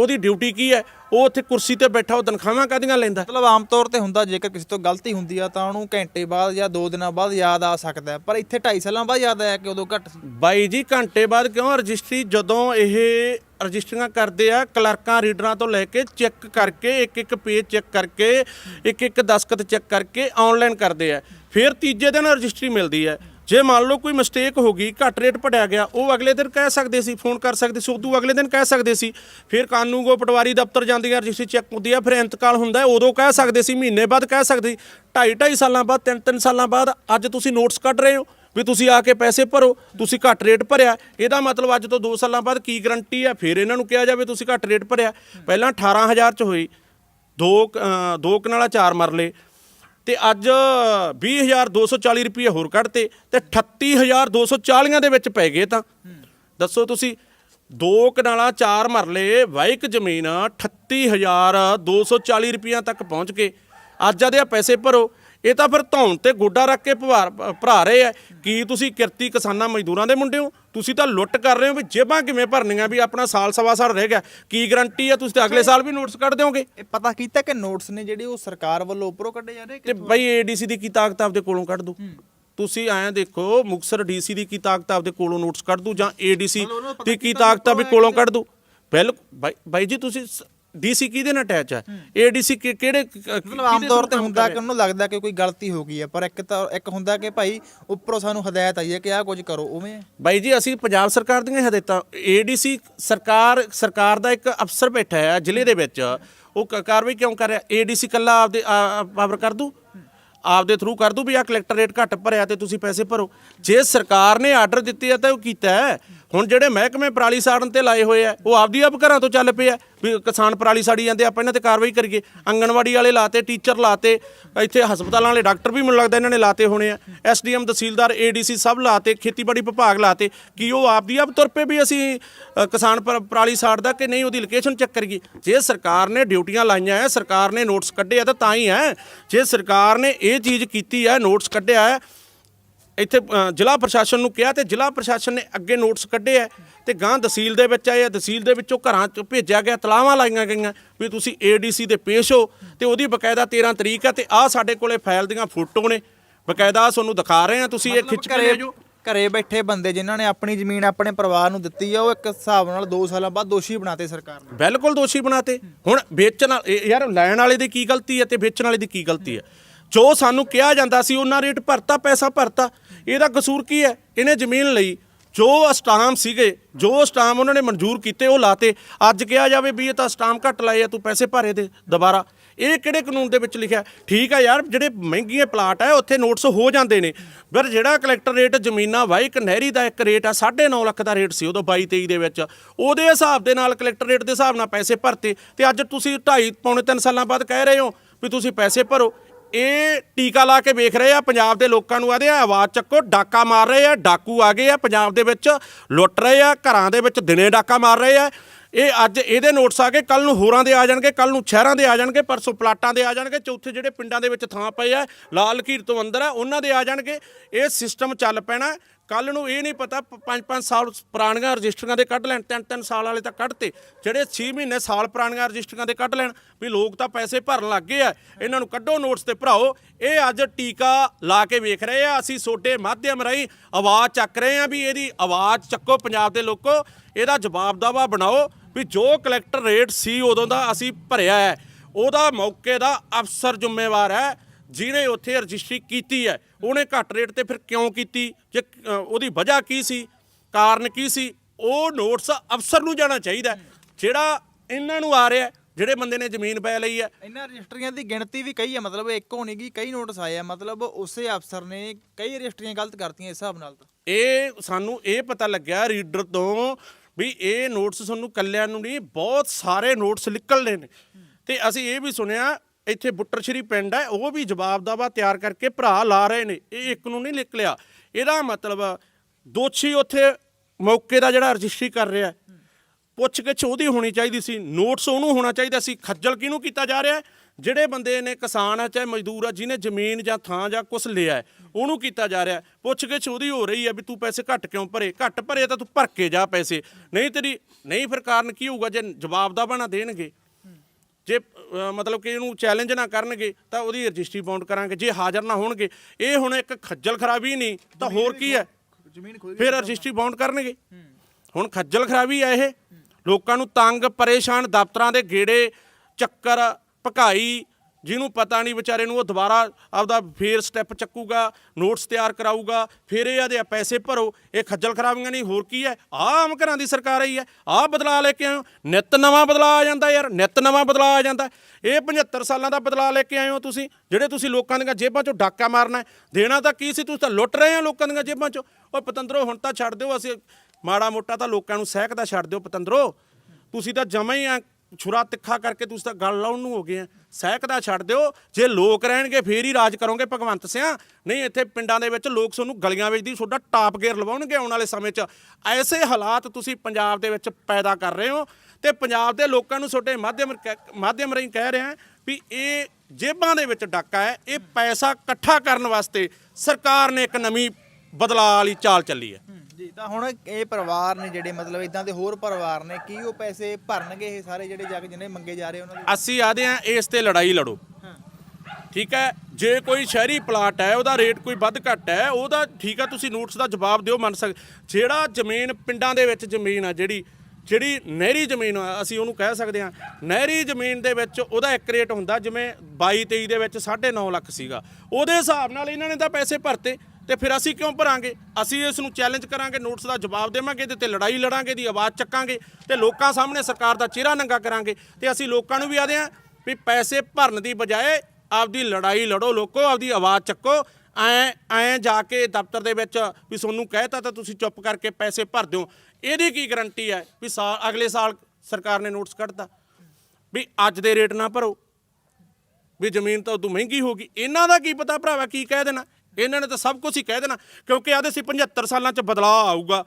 ਉਹਦੀ ਡਿਊਟੀ ਕੀ ਹੈ? ਉਹ ਉੱਥੇ ਕੁਰਸੀ ਤੇ ਬੈਠਾ ਉਹ ਤਨਖਾਹਾਂ ਕਾਹਦੀਆਂ ਲੈਂਦਾ? ਮਤਲਬ ਆਮ ਤੌਰ ਤੇ ਹੁੰਦਾ ਜੇਕਰ ਕਿਸੇ ਤੋਂ ਗਲਤੀ ਹੁੰਦੀ ਆ ਤਾਂ ਉਹਨੂੰ ਘੰਟੇ ਬਾਅਦ ਜਾਂ 2 ਦਿਨਾਂ ਬਾਅਦ ਯਾਦ ਆ ਸਕਦਾ। ਪਰ ਇੱਥੇ 2.5 ਸਾਲਾਂ ਬਾਅਦ ਯਾਦ ਆਇਆ ਕਿ ਉਦੋਂ ਘੱਟ ਬਾਈ ਜੀ ਘੰਟੇ ਬਾਅਦ ਕਿਉਂ ਰਜਿਸਟਰੀ? ਜਦੋਂ ਇਹ ਰਜਿਸਟਰੀਆਂ ਕਰਦੇ ਆ ਕਲਰਕਾਂ ਰੀਡਰਾਂ ਤੋਂ ਲੈ ਕੇ ਚੈੱਕ ਕਰਕੇ ਇੱਕ ਇੱਕ ਪੇਜ ਚੈੱਕ ਕਰਕੇ ਇੱਕ ਇੱਕ ਦਸਖਤ ਚੈੱਕ ਕਰਕੇ ਆਨਲਾਈਨ ਕਰਦੇ ਆ। ਫਿਰ ਤੀਜੇ ਦਿਨ ਰਜਿਸਟਰੀ ਮਿਲਦੀ ਹੈ। ਜੇ ਮੰਨ ਲਓ ਕੋਈ ਮਿਸਟੇਕ ਹੋ ਗਈ, ਘੱਟ ਰੇਟ ਪੜਿਆ ਗਿਆ, ਉਹ ਅਗਲੇ ਦਿਨ ਕਹਿ ਸਕਦੇ ਸੀ ਫੋਨ ਕਰ ਸਕਦੇ ਸੀ, ਉਦੋਂ ਅਗਲੇ ਦਿਨ ਕਹਿ ਸਕਦੇ ਸੀ। ਫਿਰ ਕਾਨੂੰਗੋ ਪਟਵਾਰੀ ਦਫ਼ਤਰ ਜਾਂਦੀ ਜਾਂਦੀਆਂ ਰਜਿਸਟਰੀ ਚੈੱਕ ਹੁੰਦੀ ਆ, ਫਿਰ ਇੰਤਕਾਲ ਹੁੰਦਾ, ਉਦੋਂ ਕਹਿ ਸਕਦੇ ਸੀ, ਮਹੀਨੇ ਬਾਅਦ ਕਹਿ ਸਕਦੇ ਸੀ, ਢਾਈ ਢਾਈ ਸਾਲਾਂ ਬਾਅਦ, ਤਿੰਨ ਤਿੰਨ ਸਾਲਾਂ ਬਾਅਦ, ਅੱਜ ਤੁਸੀਂ ਨੋਟਸ ਕੱਢ ਰਹੇ ਹੋ ਵੀ ਤੁਸੀਂ ਆ ਕੇ ਪੈਸੇ ਭਰੋ, ਤੁਸੀਂ ਘੱਟ ਰੇਟ ਭਰਿਆ। ਇਹਦਾ ਮਤਲਬ ਅੱਜ ਤੋਂ 2 ਸਾਲਾਂ ਬਾਅਦ ਕੀ ਗਰੰਟੀ ਹੈ ਫਿਰ ਇਹਨਾਂ ਨੂੰ ਕਿਹਾ ਜਾਵੇ ਤੁਸੀਂ ਘੱਟ ਰੇਟ ਭਰਿਆ। ਪਹਿਲਾਂ 18000 ਚ ਹੋਈ। ਦੋ ਕ- ਅਹ ਦੋ ਕਨਾਲਾ ਚਾਰ ਮਰਲੇ। ਤੇ ਅੱਜ 20240 ਰੁਪਏ ਹੋਰ ਕੱਢਤੇ ਤੇ 38240 ਦੇ ਵਿੱਚ ਪੈ ਗਏ ਤਾਂ। ਦੱਸੋ ਤੁਸੀਂ, ਦੋ ਕਨਾਲਾਂ ਚਾਰ ਮਰਲੇ ਵਾਈਕ ਜ਼ਮੀਨ 38240 ਰੁਪਈਆ ਤੱਕ ਪਹੁੰਚ ਕੇ ਅੱਜ ਆਦੇ ਆ ਪੈਸੇ ਭਰੋ। ਇਹ ਤਾਂ ਫਿਰ ਧੌਣ ਤੇ ਗੋਡਾ ਰੱਖ ਕੇ ਭਵਾਰ- ਭਰਾ ਰਹੇ ਆ। ਕੀ ਤੁਸੀਂ ਕਿਰਤੀ ਕਿਸਾਨਾਂ ਮਜ਼ਦੂਰਾਂ ਦੇ ਮੁੰਡੇ ਹੋ? ਤੁਸੀਂ ਤਾਂ ਲੁੱਟ ਕਰ ਰਹੇ ਹੋ ਵੀ ਜੇਬਾਂ ਕਿਵੇਂ ਭਰਨੀਆਂ ਵੀ ਆਪਣਾ ਸਾਲ ਸਵਾ ਸਾਲ ਰਹਿ ਗਿਆ। ਕੀ ਗਰੰਟੀ ਆ? ਤੁਸੀਂ ਤਾਂ ਅਗਲੇ ਸਾਲ ਵੀ ਨੋਟਿਸ ਕੱਢ ਦਿਓਗੇ। ਇਹ ਪਤਾ ਕੀਤਾ ਕਿ ਨੋਟਸ ਨੇ ਜਿਹੜੇ ਉਹ ਸਰਕਾਰ ਵੱਲੋਂ ਉੱਪਰੋਂ ਕੱਢੇ ਜਾ ਰਹੇ ਤੇ ਬਈ ਏਡੀਸੀ ਦੀ ਕੀ ਤਾਕਤ ਆਪਦੇ ਕੋਲੋਂ ਕੱਢ ਦੂ? ਤੁਸੀਂ ਐਂ ਦੇਖੋ ਮੁਕਸਰ ਡੀਸੀ ਦੀ ਕੀ ਤਾਕਤ ਆਪਦੇ ਕੋਲੋਂ ਨੋਟਿਸ ਕੱਢ ਦੂ ਜਾਂ ਏਡੀਸੀ ਦੀ ਕੀ ਤਾਕਤ ਆ ਵੀ ਕੋਲੋਂ ਕੱਢ ਦੂ? ਬਿਲ ਬਾਈ ਬਾਈ ਜੀ ਤੁਸੀਂ ਡੀਸੀ ਕਿਹਦੇ ਨਾਲ ਅਟੈਚ ਹੈ ਏਡੀਸੀ ਕਿਹੜੇ ਮਤਲਬ ਆਮ ਤੌਰ ਤੇ ਹੁੰਦਾ ਕਿ ਉਹਨੂੰ ਲੱਗਦਾ ਕਿ ਕੋਈ ਗਲਤੀ ਹੋ ਗਈ ਹੈ ਪਰ ਇੱਕ ਤਾਂ ਇੱਕ ਹੁੰਦਾ ਕਿ ਭਾਈ ਉੱਪਰੋਂ ਸਾਨੂੰ ਹਦਾਇਤ ਆਈ ਹੈ ਕਿ ਆਹ ਕੁਝ ਕਰੋ ਉਵੇਂ ਹੈ। ਬਾਈ ਜੀ ਅਸੀਂ ਪੰਜਾਬ ਸਰਕਾਰ ਦੀਆਂ ਹਦਾਇਤਾਂ ਏਡੀਸੀ ਸਰਕਾਰ ਸਰਕਾਰ ਦਾ ਇੱਕ ਅਫਸਰ ਬੈਠਾ ਹੈ ਜ਼ਿਲ੍ਹੇ ਦੇ ਵਿੱਚ। ਉਹ ਕਾਰਵਾਈ ਕਿਉਂ ਕਰ ਰਿਹਾ? ਏਡੀਸੀ ਕੱਲਾ ਆਪਦੇ ਪਾਵਰ ਕਰ ਦੂ? ਆਪਦੇ ਥਰੂ ਕਰ ਦੂ ਵੀ ਆ ਕਲੈਕਟਰ ਰੇਟ ਘੱਟ ਭਰਿਆ ਤੇ ਤੁਸੀਂ ਪੈਸੇ ਭਰੋ। ਜੇ ਸਰਕਾਰ ਨੇ ਆਰਡਰ ਦਿੱਤੇ ਆ ਤਾਂ ਉਹ ਕੀਤਾ ਹੈ। ਹੁਣ ਜਿਹੜੇ ਮਹਿਕਮੇ ਪਰਾਲੀ ਸਾੜਨ ਤੇ ਲਾਏ ਹੋਏ ਆ, ਉਹ ਆਪਦੀ ਆਪ ਘਰਾਂ ਤੋਂ ਚੱਲ ਪਏ ਆ, ਵੀ ਕਿਸਾਨ ਪਰਾਲੀ ਸਾੜੀ ਜਾਂਦੇ ਆਪਾਂ ਇਹਨਾਂ ਤੇ ਕਾਰਵਾਈ ਕਰੀਏ। ਆਂਗਣਵਾੜੀ ਵਾਲੇ ਲਾਤੇ, ਟੀਚਰ ਲਾਤੇ, ਇੱਥੇ ਹਸਪਤਾਲਾਂ ਵਾਲੇ ਡਾਕਟਰ ਵੀ ਮੈਨੂੰ ਲੱਗਦਾ ਇਹਨਾਂ ਨੇ ਲਾਤੇ ਹੋਣੇ ਆ, ਐਸਡੀਐਮ, ਤਹਿਸੀਲਦਾਰ, ਏਡੀਸੀ ਸਭ ਲਾਤੇ, ਖੇਤੀਬਾੜੀ ਵਿਭਾਗ ਲਾਤੇ, ਕਿ ਉਹ ਆਪਦੀ ਆਪ ਤੁਰ ਪਏ ਵੀ ਅਸੀਂ ਕਿਸਾਨ ਪਰਾਲੀ ਸਾੜਦਾ ਕਿ ਨਹੀਂ, ਉਹਦੀ ਲੋਕੇਸ਼ਨ ਚੈੱਕ ਕਰੀਏ। ਜੇ ਸਰਕਾਰ ਨੇ ਡਿਊਟੀਆਂ ਲਾਈਆਂ ਹੈ ਸਰਕਾਰ ਨੇ ਨੋਟਿਸ ਕੱਢੇ ਆ, ਤਾਂ ਤਾਂ ਹੀ ਹੈ ਜੇ ਸਰਕਾਰ ਨੇ ਇਹ ਚੀਜ਼ ਕੀਤੀ ਹੈ ਨੋਟਿਸ ਕੱਢਿਆ ਹੈ ਇੱਥੇ ਜ਼ਿਲ੍ਹਾ ਪ੍ਰਸ਼ਾਸਨ ਨੂੰ ਕਿਹਾ ਤੇ ਜ਼ਿਲ੍ਹਾ ਪ੍ਰਸ਼ਾਸਨ ਨੇ ਅੱਗੇ ਨੋਟਿਸ ਕੱਢੇ ਆ ਤੇ ਗਾਂ ਤਹਿਸੀਲ ਦੇ ਵਿੱਚ ਆਏ ਆ ਤਹਿਸੀਲ ਦੇ ਵਿੱਚੋਂ ਘਰਾਂ ਚ ਭੇਜਿਆ ਗਿਆ ਤਲਾਵਾਂ ਲਾਈਆਂ ਗਈਆਂ ਵੀ ਤੁਸੀਂ ਏਡੀਸੀ ਦੇ ਪੇਸ਼ ਹੋ ਤੇ ਉਹਦੀ ਬਕਾਇਦਾ 13 ਤਰੀਕ ਆ ਤੇ ਆਹ ਸਾਡੇ ਕੋਲੇ ਫਾਈਲ ਦੀਆਂ ਫੋਟੋ ਨੇ। ਬਕਾਇਦਾ ਤੁਹਾਨੂੰ ਦਿਖਾ ਰਹੇ ਆ ਤੁਸੀਂ ਇਹ ਖਿੱਚ ਕੇ ਜਾਓ। ਘਰੇ ਬੈਠੇ ਬੰਦੇ ਜਿਨ੍ਹਾਂ ਨੇ ਆਪਣੀ ਜ਼ਮੀਨ ਆਪਣੇ ਪਰਿਵਾਰ ਨੂੰ ਦਿੱਤੀ ਹੈ ਉਹ ਇੱਕ ਹਿਸਾਬ ਨਾਲ 2 ਸਾਲਾਂ ਬਾਅਦ ਦੋਸ਼ੀ ਬਣਾਤੇ ਸਰਕਾਰ ਨੇ। ਬਿਲਕੁਲ ਦੋਸ਼ੀ ਬਣਾਤੇ। ਹੁਣ ਵੇਚਣ ਯਾਰ ਲੈਣ ਵਾਲੇ ਦੀ ਕੀ ਗਲਤੀ ਹੈ ਤੇ ਵੇਚਣ ਵਾਲੇ ਦੀ ਕੀ ਗਲਤੀ ਹੈ ਜੋ ਸਾਨੂੰ ਕਿਹਾ ਜਾਂਦਾ ਸੀ ਉਹਨਾਂ ਰੇਟ ਭਰਤਾ ਪੈਸਾ ਭਰਤਾ। ਇਹਦਾ ਕਸੂਰ ਕੀ ਹੈ? ਇਹਨੇ ਜ਼ਮੀਨ ਲਈ ਜੋ ਅਸਟਾਮ ਸੀਗੇ, ਜੋ ਅਸਟਾਮ ਉਹਨਾਂ ਨੇ ਮਨਜ਼ੂਰ ਕੀਤੇ, ਉਹ ਲਾਤੇ। ਅੱਜ ਕਿਹਾ ਜਾਵੇ ਵੀ ਇਹ ਤਾਂ ਅਸਟਾਮ ਘੱਟ ਲਾਏ ਆ, ਤੂੰ ਪੈਸੇ ਭਰੇ ਦੇ, ਦੁਬਾਰਾ। ਇਹ ਕਿਹੜੇ ਕਾਨੂੰਨ ਦੇ ਵਿੱਚ ਲਿਖਿਆ? ਠੀਕ ਹੈ ਯਾਰ, ਜਿਹੜੇ ਮਹਿੰਗੀਆਂ ਪਲਾਟ ਹੈ ਉੱਥੇ ਨੋਟਸ ਹੋ ਜਾਂਦੇ ਨੇ। ਪਰ ਜਿਹੜਾ ਕਲੈਕਟਰ ਰੇਟ ਜ਼ਮੀਨਾਂ ਵਾਈਕ ਨਹਿਰੀ ਦਾ ਇੱਕ ਰੇਟ ਆ 9.5 ਲੱਖ ਦਾ ਰੇਟ ਸੀ ਉਦੋਂ 22 23 ਦੇ ਵਿੱਚ। ਉਹਦੇ ਹਿਸਾਬ ਦੇ ਨਾਲ ਕਲੈਕਟਰ ਰੇਟ ਦੇ ਹਿਸਾਬ ਨਾਲ ਪੈਸੇ ਭਰਤੇ। ਤੇ ਅੱਜ ਤੁਸੀਂ 2.5 ਪੌਣੇ 3 ਸਾਲਾਂ ਬਾਅਦ ਕਹਿ ਰਹੇ ਹੋ ਵੀ ਤੁਸੀਂ ਪੈਸੇ ਭਰੋ। ਇਹ ਟੀਕਾ ਲਾ ਕੇ ਵੇਖ ਰਹੇ ਆ, ਪੰਜਾਬ ਦੇ ਲੋਕਾਂ ਨੂੰ ਆਦੇ ਆ, ਆਵਾਜ਼ ਚੱਕੋ, ਡਾਕਾ ਮਾਰ ਰਹੇ ਆ, ਡਾਕੂ ਆ ਗਏ ਆ, ਪੰਜਾਬ ਦੇ ਵਿੱਚ ਲੁੱਟ ਰਹੇ ਆ, ਘਰਾਂ ਦੇ ਵਿੱਚ ਦਿਨੇ ਡਾਕਾ ਮਾਰ ਰਹੇ ਆ। ਇਹ ਅੱਜ ਇਹਦੇ ਨੋਟਸ ਆ ਕੇ ਕੱਲ ਨੂੰ ਹੋਰਾਂ ਦੇ ਆ ਜਾਣਗੇ ਕੱਲ ਨੂੰ ਸ਼ਹਿਰਾਂ ਦੇ ਆ ਜਾਣਗੇ, ਪਰਸੋਂ ਪਲਾਟਾਂ ਦੇ ਆ ਜਾਣਗੇ, ਚੌਥੇ ਜਿਹੜੇ ਪਿੰਡਾਂ ਦੇ ਵਿੱਚ ਥਾਂ ਪਏ ਆ, ਲਾਲ ਲਕੀਰ ਤੋਂ ਅੰਦਰ ਆ, ਉਹਨਾਂ ਦੇ ਆ ਜਾਣਗੇ। ਇਹ ਸਿਸਟਮ ਚੱਲ ਪੈਣਾ ਕੱਲ ਨੂੰ ਇਹ ਨਹੀਂ ਪਤਾ 5-5 ਸਾਲ ਪੁਰਾਣੀਆਂ ਰਜਿਸਟਰੀਆਂ ਦੇ ਕੱਢ ਲੈਣ 3-3 ਸਾਲ ਵਾਲੇ ਤਾਂ ਕੱਢਤੇ। ਜਿਹੜੇ 6 ਮਹੀਨੇ ਸਾਲ ਪੁਰਾਣੀਆਂ ਰਜਿਸਟਰੀਆਂ ਦੇ ਕੱਢ ਲੈਣ, ਵੀ ਲੋਕ ਤਾਂ ਪੈਸੇ ਭਰਨ ਲੱਗ ਗਏ ਆ, ਇਹਨਾਂ ਨੂੰ ਕੱਢੋ ਨੋਟਸ ਤੇ ਭਰਾਓ। ਇਹ ਅੱਜ ਟੀਕਾ ਲਾ ਕੇ ਵੇਖ ਰਹੇ ਆ, ਅਸੀਂ ਸੋਡੇ ਮਾਧਿਅਮ ਰਾਹੀਂ ਆਵਾਜ਼ ਚੱਕ ਰਹੇ ਆ ਵੀ ਇਹਦੀ ਆਵਾਜ਼ ਚੱਕੋ ਪੰਜਾਬ ਦੇ ਲੋਕੋ, ਇਹਦਾ ਜਵਾਬਦਾਵਾ ਬਣਾਓ ਵੀ ਜੋ ਕਲੈਕਟਰ ਰੇਟ ਸੀ ਉਦੋਂ ਦਾ ਅਸੀਂ ਭਰਿਆ ਹੈ, ਉਹਦਾ ਮੌਕੇ ਦਾ ਅਫਸਰ ਜ਼ਿੰਮੇਵਾਰ ਹੈ। ਜਿਹਨੇ ਉੱਥੇ ਰਜਿਸਟਰੀ ਕੀਤੀ ਹੈ ਉਹਨੇ ਘੱਟ ਰੇਟ ਤੇ ਫਿਰ ਕਿਉਂ ਕੀਤੀ? ਜੇ ਉਹਦੀ ਵਜ੍ਹਾ ਕੀ ਸੀ? ਕਾਰਨ ਕੀ ਸੀ? ਉਹ ਨੋਟਿਸ ਅਫਸਰ ਨੂੰ ਜਾਣਾ ਚਾਹੀਦਾ। ਜਿਹੜਾ ਇਹਨਾਂ ਨੂੰ ਆ ਰਿਹਾ ਜਿਹੜੇ ਬੰਦੇ ਨੇ ਜ਼ਮੀਨ ਪੈ ਲਈ ਹੈ। ਇਹਨਾਂ ਰਜਿਸਟਰੀਆਂ ਦੀ ਗਿਣਤੀ ਵੀ ਕਈ ਹੈ ਮਤਲਬ ਇੱਕ ਹੋਣੀ ਗਈ ਕਈ ਨੋਟਿਸ ਆਏ ਆ। ਮਤਲਬ ਉਸੇ ਅਫਸਰ ਨੇ ਕਈ ਰਜਿਸਟਰੀਆਂ ਗਲਤ ਕਰਤੀਆਂ ਇਸ ਹਿਸਾਬ ਨਾਲ ਤਾਂ। ਇਹ ਸਾਨੂੰ ਇਹ ਪਤਾ ਲੱਗਿਆ ਰੀਡਰ ਤੋਂ ਵੀ ਇਹ ਨੋਟਸ ਤੁਹਾਨੂੰ ਕੱਲਿਆਂ ਨੂੰ ਨਹੀਂ ਬਹੁਤ ਸਾਰੇ ਨੋਟਸ ਨਿਕਲਨੇ ਨੇ। ਤੇ ਅਸੀਂ ਇਹ ਵੀ ਸੁਣਿਆ ਇੱਥੇ ਬੁੱਟਰ ਸ਼੍ਰੀ ਪਿੰਡ ਹੈ, ਉਹ ਵੀ ਜਵਾਬ ਦਾਵਾ ਤਿਆਰ ਕਰਕੇ ਭਰਾ ਲਾ ਰਹੇ ਨੇ, ਇਹ ਇੱਕ ਨੂੰ ਨਹੀਂ ਲਿਖ ਲਿਆ। ਇਹਦਾ ਮਤਲਬ ਦੋਸ਼ੀ ਉੱਥੇ ਮੌਕੇ ਦਾ ਜਿਹੜਾ ਰਜਿਸਟਰੀ ਕਰ ਰਿਹਾ ਪੁੱਛਗਿੱਛ ਉਹਦੀ ਹੋਣੀ ਚਾਹੀਦੀ ਸੀ, ਨੋਟਸ ਉਹਨੂੰ ਹੋਣਾ ਚਾਹੀਦਾ ਸੀ, ਖੱਜਲ ਕਿਹਨੂੰ ਕੀਤਾ ਜਾ ਰਿਹਾ ਜਿਹੜੇ ਬੰਦੇ ਨੇ ਕਿਸਾਨ ਆ ਚਾਹੇ ਮਜ਼ਦੂਰ ਆ ਜਿਹਨੇ ਜ਼ਮੀਨ ਜਾਂ ਥਾਂ ਜਾਂ ਕੁਝ ਲਿਆ ਉਹਨੂੰ ਕੀਤਾ ਜਾ ਰਿਹਾ ਪੁੱਛਗਿੱਛ ਉਹਦੀ ਹੋ ਰਹੀ ਹੈ ਵੀ ਤੂੰ ਪੈਸੇ ਘੱਟ ਕਿਉਂ ਭਰੇ? ਘੱਟ ਭਰੇ ਤਾਂ ਤੂੰ ਭਰ ਕੇ ਜਾ ਪੈਸੇ। ਨਹੀਂ ਤੇਰੀ, ਨਹੀਂ ਫਿਰ ਕਾਰਨ ਕੀ ਹੋਊਗਾ ਜੇ ਜਵਾਬ ਦਾ ਬਣਾ ਦੇਣਗੇ? ਜੇ ਮਤਲਬ ਕਿ ਇਹਨੂੰ ਚੈਲੰਜ ਨਾ ਕਰਨਗੇ ਤਾਂ ਉਹਦੀ ਰਜਿਸਟਰੀ ਬਾਉਂਡ ਕਰਾਂਗੇ। ਜੇ ਹਾਜ਼ਰ ਨਾ ਹੋਣਗੇ ਇਹ ਹੁਣ ਇੱਕ ਖੱਜਲ ਖਰਾਬੀ ਨਹੀਂ ਤਾਂ ਹੋਰ ਕੀ ਹੈ? ਜ਼ਮੀਨ ਖੋਈ ਫਿਰ ਰਜਿਸਟਰੀ ਬਾਉਂਡ ਕਰਨਗੇ। ਹੁਣ ਖੱਜਲ ਖਰਾਬੀ ਹੈ ਇਹ। ਲੋਕਾਂ ਨੂੰ ਤੰਗ ਪਰੇਸ਼ਾਨ ਦਫ਼ਤਰਾਂ ਦੇ ਗੇੜੇ ਚੱਕਰ ਭਕਾਈ ਜਿਹਨੂੰ ਪਤਾ ਨਹੀਂ ਵਿਚਾਰੇ ਨੂੰ ਉਹ ਦੁਬਾਰਾ ਆਪਦਾ ਫੇਰ ਸਟੈਪ ਚੱਕੂਗਾ ਨੋਟਸ ਤਿਆਰ ਕਰਾਊਗਾ, ਫਿਰ ਇਹ ਆਦੇ ਪੈਸੇ ਭਰੋ, ਇਹ ਖੱਜਲ ਖਰਾਬੀਆਂ ਨਹੀਂ, ਹੋਰ ਕੀ ਹੈ? ਆਹ ਆਮ ਘਰਾਂ ਦੀ ਸਰਕਾਰ ਆਈ ਹੈ, ਆਹ ਬਦਲਾ ਲੈ ਕੇ ਆਇਓ। ਨਿਤ ਨਵਾਂ ਬਦਲਾ ਆ ਜਾਂਦਾ ਯਾਰ, ਨਿਤ ਨਵਾਂ ਬਦਲਾ ਆ ਜਾਂਦਾ। ਇਹ 75 ਸਾਲਾਂ ਦਾ ਬਦਲਾ ਲੈ ਕੇ ਆਏ ਹੋ ਤੁਸੀਂ, ਜਿਹੜੇ ਤੁਸੀਂ ਲੋਕਾਂ ਦੀਆਂ ਜੇਬਾਂ 'ਚੋਂ ਡਾਕਾ ਮਾਰਨਾ ਦੇਣਾ ਤਾਂ ਕੀ ਸੀ, ਤੁਸੀਂ ਤਾਂ ਲੁੱਟ ਰਹੇ ਹੋ ਲੋਕਾਂ ਦੀਆਂ ਜੇਬਾਂ 'ਚੋਂ। ਓਏ ਪਤੰਦਰੋ, ਹੁਣ ਤਾਂ ਛੱਡ ਦਿਓ, ਅਸੀਂ ਮਾੜਾ ਮੋਟਾ ਤਾਂ ਲੋਕਾਂ ਨੂੰ ਸਹਿਕਦਾ ਛੱਡ ਦਿਓ ਪਤੰਦਰੋ। ਤੁਸੀਂ ਤਾਂ ਜਮਾ ਹੀ ਆ ਛੁਰਾ ਤਿੱਖਾ ਕਰਕੇ ਤੁਸੀਂ ਤਾਂ ਗੱਲ ਲਾਉਣ ਨੂੰ ਹੋ ਗਏ ਆ। ਸਹਿਕ ਦਾ ਛੱਡ ਦਿਓ। ਜੇ ਲੋਕ ਰਹਿਣਗੇ, ਫੇਰ ਹੀ ਰਾਜ ਕਰੋਗੇ ਭਗਵੰਤ ਸਿਆ। ਨਹੀਂ, ਇੱਥੇ ਪਿੰਡਾਂ ਦੇ ਵਿੱਚ ਲੋਕ ਤੁਹਾਨੂੰ ਗਲੀਆਂ ਵਿੱਚ ਦੀ ਤੁਹਾਡਾ ਟਾਪ ਗੇਅਰ ਲਵਾਉਣਗੇ ਆਉਣ ਵਾਲੇ ਸਮੇਂ 'ਚ। ਐਸੇ ਹਾਲਾਤ ਤੁਸੀਂ ਪੰਜਾਬ ਦੇ ਵਿੱਚ ਪੈਦਾ ਕਰ ਰਹੇ ਹੋ ਤੇ ਪੰਜਾਬ ਦੇ ਲੋਕਾਂ ਨੂੰ ਤੁਹਾਡੇ ਮਾਧਿਅਮ ਮਾਧਿਅਮ ਰਾਹੀਂ ਕਹਿ ਰਿਹਾ ਵੀ ਇਹ ਜੇਬਾਂ ਦੇ ਵਿੱਚ ਡਾਕਾ ਹੈ। ਇਹ ਪੈਸਾ ਇਕੱਠਾ ਕਰਨ ਵਾਸਤੇ ਸਰਕਾਰ ਨੇ ਇੱਕ ਨਵੀਂ ਬਦਲਾਅ ਵਾਲੀ ਚਾਲ ਚੱਲੀ ਹੈ। ਜੀ ਤਾਂ ਹੁਣ ਇਹ ਪਰਿਵਾਰ ਨੇ ਜਿਹੜੇ ਮਤਲਬ ਇਦਾਂ ਦੇ ਹੋਰ ਪਰਿਵਾਰ ਨੇ ਕੀ ਉਹ ਪੈਸੇ ਭਰਨਗੇ ਇਹ ਸਾਰੇ ਜਿਹੜੇ ਜਾ ਕੇ ਜਿਹਨੇ ਮੰਗੇ ਜਾ ਰਹੇ ਉਹਨਾਂ ਦੇ? ਅਸੀਂ ਆਦੇ ਆ ਇਸ ਤੇ ਲੜਾਈ ਲੜੋ। ਠੀਕ ਹੈ? ਜੇ ਕੋਈ ਸ਼ਹਿਰੀ ਪਲਾਟ ਹੈ ਉਹਦਾ ਰੇਟ ਕੋਈ ਵੱਧ ਘੱਟ ਹੈ ਉਹਦਾ ਠੀਕ ਹੈ ਤੁਸੀਂ ਨੋਟਿਸ ਦਾ ਜਵਾਬ ਦਿਓ ਮੰਨ ਸਕ ਜਿਹੜਾ ਜ਼ਮੀਨ ਪਿੰਡਾਂ ਦੇ ਵਿੱਚ ਜ਼ਮੀਨ ਆ ਜਿਹੜੀ ਜਿਹੜੀ ਨਹਿਰੀ ਜ਼ਮੀਨ ਆ ਅਸੀਂ ਉਹਨੂੰ ਕਹਿ ਸਕਦੇ ਹਾਂ ਨਹਿਰੀ ਜ਼ਮੀਨ ਦੇ ਵਿੱਚ ਉਹਦਾ ਇੱਕ ਰੇਟ ਹੁੰਦਾ ਜਿਵੇਂ 22 23 ਦੇ ਵਿੱਚ 9.5 ਲੱਖ ਸੀਗਾ। ਉਹਦੇ ਹਿਸਾਬ ਨਾਲ ਇਹਨਾਂ ਨੇ ਤਾਂ ਪੈਸੇ ਭਰਤੇ। ਤੇ ਫਿਰ ਅਸੀਂ ਕਿਉਂ ਭਰਾਂਗੇ? ਅਸੀਂ ਇਸ ਨੂੰ ਚੈਲੰਜ ਕਰਾਂਗੇ ਨੋਟਿਸ ਦਾ ਜਵਾਬ ਦੇਵਾਂਗੇ ਇਹਦੇ ਤੇ ਲੜਾਈ ਲੜਾਂਗੇ, ਦੀ ਆਵਾਜ਼ ਚੱਕਾਂਗੇ ਤੇ ਲੋਕਾਂ ਸਾਹਮਣੇ ਸਰਕਾਰ ਦਾ ਚਿਹਰਾ ਨੰਗਾ ਕਰਾਂਗੇ ਤੇ ਅਸੀਂ ਲੋਕਾਂ ਨੂੰ ਵੀ ਆਦੇ ਆਂ ਵੀ ਪੈਸੇ ਭਰਨ ਦੀ ਬਜਾਏ ਆਪਦੀ ਲੜਾਈ ਲੜੋ, ਲੋਕੋ ਆਪਦੀ ਆਵਾਜ਼ ਚੱਕੋ। ਐ ਐ ਜਾ ਕੇ ਦਫ਼ਤਰ ਦੇ ਵਿੱਚ ਵੀ ਤੁਹਾਨੂੰ ਕਹਿਤਾ ਤਾਂ ਤੁਸੀਂ ਚੁੱਪ ਕਰਕੇ ਪੈਸੇ ਭਰ ਦਿਓ। ਇਹਦੀ ਕੀ ਗਰੰਟੀ ਹੈ ਵੀ ਸਾਲ, ਅਗਲੇ ਸਾਲ ਸਰਕਾਰ ਨੇ ਨੋਟਿਸ ਕੱਢਤਾ ਵੀ ਅੱਜ ਦੇ ਰੇਟ ਨਾ ਭਰੋ। ਵੀ ਜ਼ਮੀਨ ਤਾਂ ਉਦੋਂ ਮਹਿੰਗੀ ਹੋ ਗਈ। ਇਹਨਾਂ ਦਾ ਕੀ ਪਤਾ ਭਰਾਵਾ, ਕੀ ਕਹਿ ਦੇਣਾ? ਇਹਨਾਂ ਨੇ ਤਾਂ ਸਭ ਕੁਝ ਹੀ ਕਹਿ ਦੇਣਾ, ਕਿਉਂਕਿ ਆਦੇ ਸੀ 75 ਸਾਲਾਂ 'ਚ ਬਦਲਾਅ ਆਊਗਾ।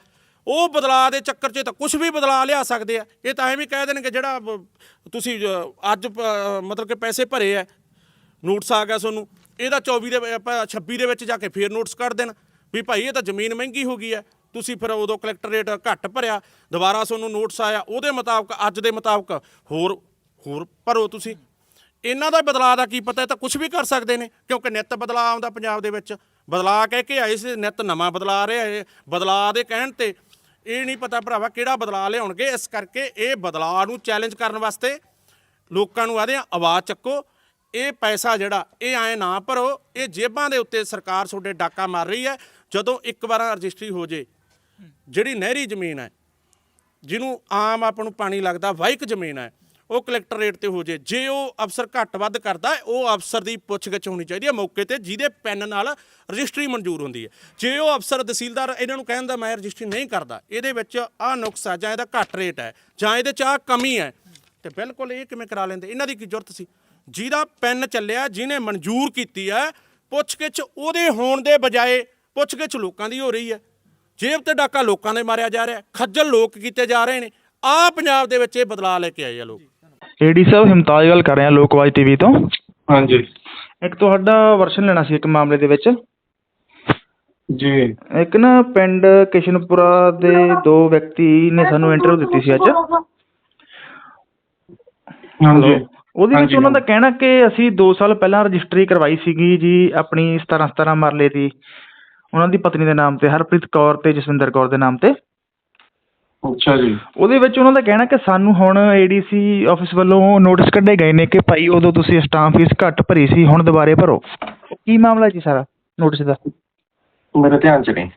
ਉਹ ਬਦਲਾਅ ਦੇ ਚੱਕਰ 'ਚ ਤਾਂ ਕੁਝ ਵੀ ਬਦਲਾਅ ਲਿਆ ਸਕਦੇ ਆ। ਇਹ ਤਾਂ ਐਵੇਂ ਕਹਿ ਦੇਣਗੇ ਜਿਹੜਾ ਤੁਸੀਂ ਅੱਜ ਮਤਲਬ ਕਿ ਪੈਸੇ ਭਰੇ ਆ, ਨੋਟਸ ਆ ਗਿਆ ਤੁਹਾਨੂੰ। ਇਹਦਾ 24 ਦੇ ਵ- 26 ਦੇ ਵਿੱਚ ਜਾ ਕੇ ਫੇਰ ਨੋਟਸ ਕੱਢ ਦੇਣ, ਵੀ ਭਾਈ ਇਹ ਤਾਂ ਜ਼ਮੀਨ ਮਹਿੰਗੀ ਹੋ ਗਈ ਹੈ ਤੁਸੀਂ ਫਿਰ ਉਦੋਂ ਕਲੈਕਟਰ ਰੇਟ ਘੱਟ ਭਰਿਆ, ਦੁਬਾਰਾ ਤੁਹਾਨੂੰ ਨੋਟਸ ਆਇਆ, ਉਹਦੇ ਮੁਤਾਬਕ, ਅੱਜ ਦੇ ਮੁਤਾਬਕ ਹੋਰ ਹੋਰ ਭਰੋ ਤੁਸੀਂ। ਇਹਨਾਂ ਦਾ ਬਦਲਾਅ ਦਾ ਕੀ ਪਤਾ, ਇਹ ਤਾਂ ਕੁਝ ਵੀ ਕਰ ਸਕਦੇ ਨੇ, ਕਿਉਂਕਿ ਨਿੱਤ ਬਦਲਾਅ ਆਉਂਦਾ ਪੰਜਾਬ ਦੇ ਵਿੱਚ। ਬਦਲਾਅ ਕਹਿ ਕੇ ਆਏ ਸੀ, ਨਿੱਤ ਨਵਾਂ ਬਦਲਾਅ ਰਿਹਾ ਇਹ, ਬਦਲਾਅ ਦੇ ਕਹਿਣ ਤੇ ਇਹ ਨਹੀਂ ਪਤਾ ਭਰਾਵਾ ਕਿਹੜਾ ਬਦਲਾਅ ਲਿਆਉਣਗੇ। ਇਸ ਕਰਕੇ ਇਹ ਬਦਲਾਅ ਨੂੰ ਚੈਲੰਜ ਕਰਨ ਵਾਸਤੇ ਲੋਕਾਂ ਨੂੰ ਆਦੇ ਆ, ਆਵਾਜ਼ ਚੱਕੋ। ਇਹ ਪੈਸਾ ਜਿਹੜਾ, ਇਹ ਐ ਨਾ ਭਰੋ, ਇਹ ਜੇਬਾਂ ਦੇ ਉੱਤੇ ਸਰਕਾਰ ਤੁਹਾਡੇ ਡਾਕਾ ਮਾਰ ਰਹੀ ਹੈ। ਜਦੋਂ ਇੱਕ ਵਾਰ ਰਜਿਸਟਰੀ ਹੋ ਜੇ, ਜਿਹੜੀ ਨਹਿਰੀ ਜ਼ਮੀਨ ਹੈ, ਜਿਹਨੂੰ ਆਮ ਆਪਾਂ ਨੂੰ ਪਾਣੀ ਲੱਗਦਾ, ਵਾਹਿਕ ਜ਼ਮੀਨ ਹੈ ਉਹ ਕਲੈਕਟਰ ਰੇਟ ਤੇ ਹੋ ਜੇ। ਜੇ ਉਹ ਅਫਸਰ ਘੱਟ ਵੱਧ ਕਰਦਾ, ਉਹ ਅਫਸਰ ਦੀ ਪੁੱਛਗਿੱਛ ਹੋਣੀ ਚਾਹੀਦੀ ਹੈ ਮੌਕੇ ਤੇ, ਜਿਹਦੇ ਪੈਨ ਨਾਲ ਰਜਿਸਟਰੀ ਮਨਜ਼ੂਰ ਹੁੰਦੀ ਹੈ। ਜੇ ਉਹ ਅਫਸਰ ਤਹਿਸੀਲਦਾਰ ਇਹਨਾਂ ਨੂੰ ਕਹਿੰਦਾ ਮੈਂ ਰਜਿਸਟਰੀ ਨਹੀਂ ਕਰਦਾ, ਇਹਦੇ ਵਿੱਚ ਆਹ ਨੁਕਸ ਆ ਜਾਂ ਇਹਦਾ ਘੱਟ ਰੇਟ ਹੈ ਜਾਂ ਇਹਦੇ ਚ ਆਹ ਕਮੀ ਹੈ, ਤੇ ਬਿਲਕੁਲ ਇਹ ਕਿਵੇਂ ਕਰਾ ਲੈਂਦੇ? ਇਹਨਾਂ ਦੀ ਕੀ ਜ਼ਰੂਰਤ ਸੀ? ਜਿਹਦਾ ਪੈਨ ਚੱਲਿਆ, ਜਿਹਨੇ ਮਨਜ਼ੂਰ ਕੀਤੀ ਹੈ, ਪੁੱਛਗਿੱਛ ਉਹਦੇ ਹੋਣ ਦੇ ਬਜਾਏ ਪੁੱਛਗਿੱਛ ਲੋਕਾਂ ਦੀ ਹੋ ਰਹੀ ਹੈ। ਜੇਬ ਤੇ ਡਾਕਾ ਲੋਕਾਂ ਦੇ ਮਾਰਿਆ ਜਾ ਰਿਹਾ ਖੱਜਲ ਲੋਕ ਕੀਤੇ ਜਾ ਰਹੇ ਨੇ। ਆ ਪੰਜਾਬ ਦੇ ਵਿੱਚ ਇਹ ਬਦਲਾਅ ਲੈ ਕੇ ਆਏ ਆ ਲੋਕ। ਏਡੀ ਸਾਹਿਬ ਹਿਮਤਾਜ ਗੱਲ ਕਰ ਰਹੇ ਲੋਕਵਾਜ ਟੀਵੀ ਤੋਂ। ਹਾਂਜੀ। ਇੱਕ ਤੁਹਾਡਾ ਵਰਸ਼ਨ ਲੈਣਾ ਸੀ ਇੱਕ ਮਾਮਲੇ ਦੇ ਵਿੱਚ। ਜੀ। ਇੱਕ ਨਾ ਪਿੰਡ ਕਿਸ਼ਨਪੁਰਾ ਦੇ ਦੋ ਵਿਅਕਤੀ ਨੇ ਸਾਨੂੰ ਇੰਟਰਵਿਊ ਦਿੱਤੀ ਸੀ ਅੱਜ। ਹਾਂਜੀ। ਉਹਦੇ ਵਿੱਚ ਉਹਨਾਂ ਦਾ ਕਹਿਣਾ ਕਿ ਅਸੀਂ 2 ਸਾਲ ਪਹਿਲਾਂ ਰਜਿਸਟਰੀ ਕਰਵਾਈ ਸੀਗੀ ਜੀ ਆਪਣੀ 17 17 ਮਰਲੇ ਦੀ। ਉਹਨਾਂ ਦੀ ਪਤਨੀ ਦੇ ਨਾਮ ਤੇ ਹਰਪ੍ਰੀਤ ਕੌਰ ਤੇ ਜਸਵਿੰਦਰ ਕੌਰ ਦੇ ਨਾਮ ਤੇ। ਅੱਛਾ ਜੀ। ਉਹਦੇ ਵਿੱਚ ਉਹਨਾਂ ਦਾ ਕਹਿਣਾ ਕਿ ਸਾਨੂੰ ਹੁਣ ਏਡੀਸੀ ਆਫਿਸ ਵੱਲੋਂ ਨੋਟਿਸ ਕੱਢੇ ਗਏ ਨੇ ਕਿ ਭਾਈ ਉਦੋਂ ਤੁਸੀਂ ਸਟਾਂਪ ਫੀਸ ਘੱਟ ਭਰੀ ਸੀ ਹੁਣ ਦੁਬਾਰੇ ਭਰੋ। ਕੀ ਮਾਮਲਾ ਜੀ ਸਾਰਾ ਨੋਟਿਸ ਦਾ? ਮੇਰੇ ਧਿਆਨ ਚ ਨਹੀਂ।